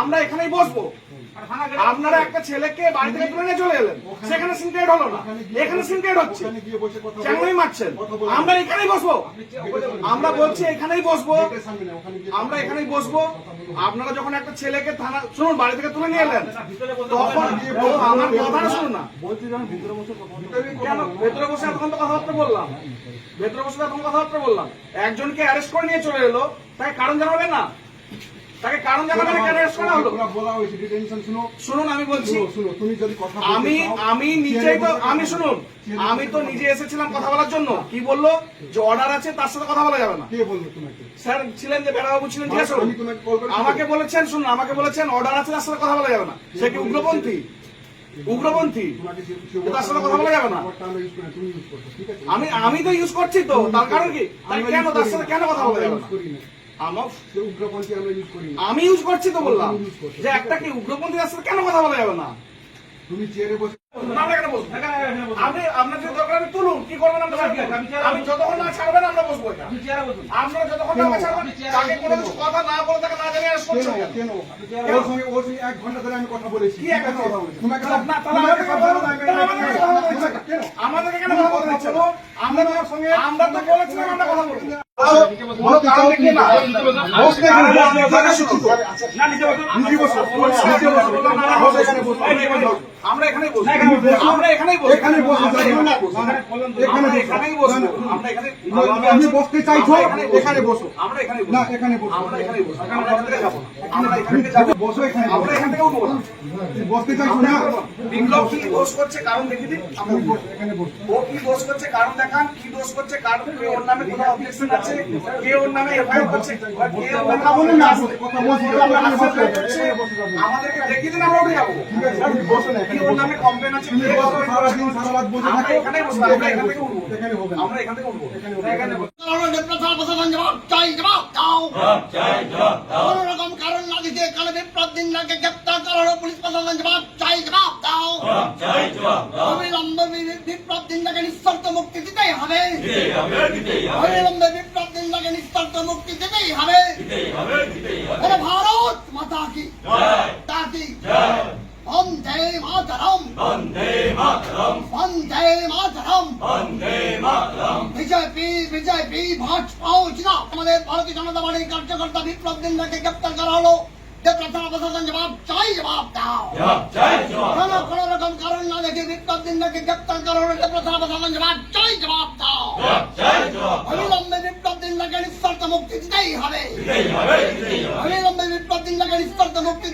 আমরা এখানেই বসবো। আপনারা একটা ছেলেকে বাড়ি থেকে তুলে নিয়ে চলে এলেন। সেখানে সিনটেট হলো না। এখানে সিনটেট হচ্ছে। কথা মারছেন? আমরা এখানেই বসবো। আমরা বলছি এখানেই বসবো। আমরা এখানেই বসবো। আপনারা যখন একটা ছেলেকে থানা শুনুন, বাড়ি থেকে তুলে নিয়ে এলেন। তখন আমার কথাটা শুনুন না। ভিতরে বসে এতক্ষণ তো কথাবার্তা বললাম। ভেতরে বসে এতক্ষণ কথাবার্তা বললাম। একজনকে অ্যারেস্ট করে নিয়ে চলে এলো। তাই কারণ জানাবে না? তাকে কারণ জানাবে কেন? অ্যারেস্ট করা হলো বলা হয়েছে ডিটেনশন শুনো। শুনুন আমি বলছি শুনো শুনো তুমি যদি কথা আমি আমি নিজেই তো আমি শুনুন আমি তো নিজে এসেছিলাম কথা বলার জন্য। কি বলল? যে অর্ডার আছে তার সাথে কথা বলা যাবে না। কে বলল তোমাকে? স্যার ছিলেন যে বেড়াবাবু ছিলেন করে আমাকে বলেছেন শুনুন আমাকে বলেছেন অর্ডার আছে তার সাথে কথা বলা যাবে না। সে কি উগ্রপন্থী? উগ্রপন্থী? তার সাথে কথা বলা যাবে না। আমি আমি তো ইউজ করছি তো তার কারণ কি? কেন তার সাথে কেন কথা বলা যাবে না। আমার উগ্রপন্থী আমরা ইউজ করি আমি ইউজ করছি তো বললাম। যে একটা কি উগ্রপন্থী কেন কথা বলা যাবে না? তুমি চেয়ারে বসে আমরা আপনি আপনার যে দরকার আপনি তুলুন কি করবেন আমি যতক্ষণ না ছাড়বেন আমরা বসবো এখানে। আপনারা যতক্ষণ না ছাড়বেন তাকে কোনো কিছু কথা না বলে তাকে না জানিয়ে arrest কেন? করছেন কেন? কেন ওর সঙ্গে ওর সঙ্গে এক ঘণ্টা ধরে আমি কথা বলেছি। কি এক ঘণ্টা কথা বলেছেন? তোমাকে না, না, তাহলে আমাদেরকে কথা বলতে হবে। তাহলে আমাদেরকে কথা বলতে হবে। কেন কথা বলতে আমরা তো আমরা তো বলেছিলাম আমরা কথা দেখিয়ে না এখানে আমরা এখানেই বসবো। আমরা এখানেই বসবো। আমরা এখানেই বসবো। এখানে আমরা এখানেই বসবো। আমরা এখানে আমি বসতে চাইছো এখানে বসো। আমরা এখানে না এখানে বসো। আমরা এখানেই বসবো। আমরা এখান যাব। আমরা এখান যাব। বসো এখানে। আমরা এখান থেকে উঠবো বসতে চাইছো না? বিপ্লব কি দোষ করছে কারণ দেখি দিন বসো, এখানে বসো। ও কি দোষ করছে কারণ দেখান? কি দোষ করছে কারণ কে ওর নামে কোনো অবজেকশন আছে? কে ওর নামে এফআইআর করছে? কে ওর কথা বলুন না কথা বলছি আমরা এখানে আমাদেরকে দেখিয়ে দিন আমরা উঠে যাব। তুমি বসো না কি এখানে ওর নামে কমপ্লেন আছে? তুমি কে বসো সারা রাত বসে থাকো। এখানেই বসবো আমরা এখান থেকে উঠবো। এখানে হবে আমরা এখান থেকে উঠবো। এখানে বসবো। কারণে প্রচার প্রশাসন জবাব চাই জবাব দাও। কোন রকম কারণ না দিতে কালে বিপ্লব দিন লাগে গ্রেপ্তার করা হলো পুলিশ প্রশাসন জবাব চাই জবাব দাও। অবিলম্বে বিপ্লব দিন লাগে নিঃশর্ত মুক্তি দিতেই হবে। অবিলম্বে বিপ্লব দিন লাগে নিঃশর্ত মুক্তি দিতেই হবে। আরে ভারত মাতা কি? তা কি? বন্দে মাতরম বন্দে মাতরম। বিজেপি বিজেপি ভাজপা না আমাদের ভারতীয় জনতা পার্টির কার্যকর্তা বিপ্লব দিনকে গ্রেপ্তার করা হলো। গ্রেপ্তার প্রশাসন জবাব চাই জবাব দাও। কোন কোন রকম কারণ না দেখে বিপ্লব দিনকে গ্রেপ্তার করা হলো গ্রেপ্তার প্রশাসন জবাব চাই জবাব দাও। অবিলম্বে বিপ্লব দিনকে নিঃশর্ত মুক্তি দিতেই হবে। অবিলম্বে বিপ্লব দিনকে নিঃশর্ত মুক্তি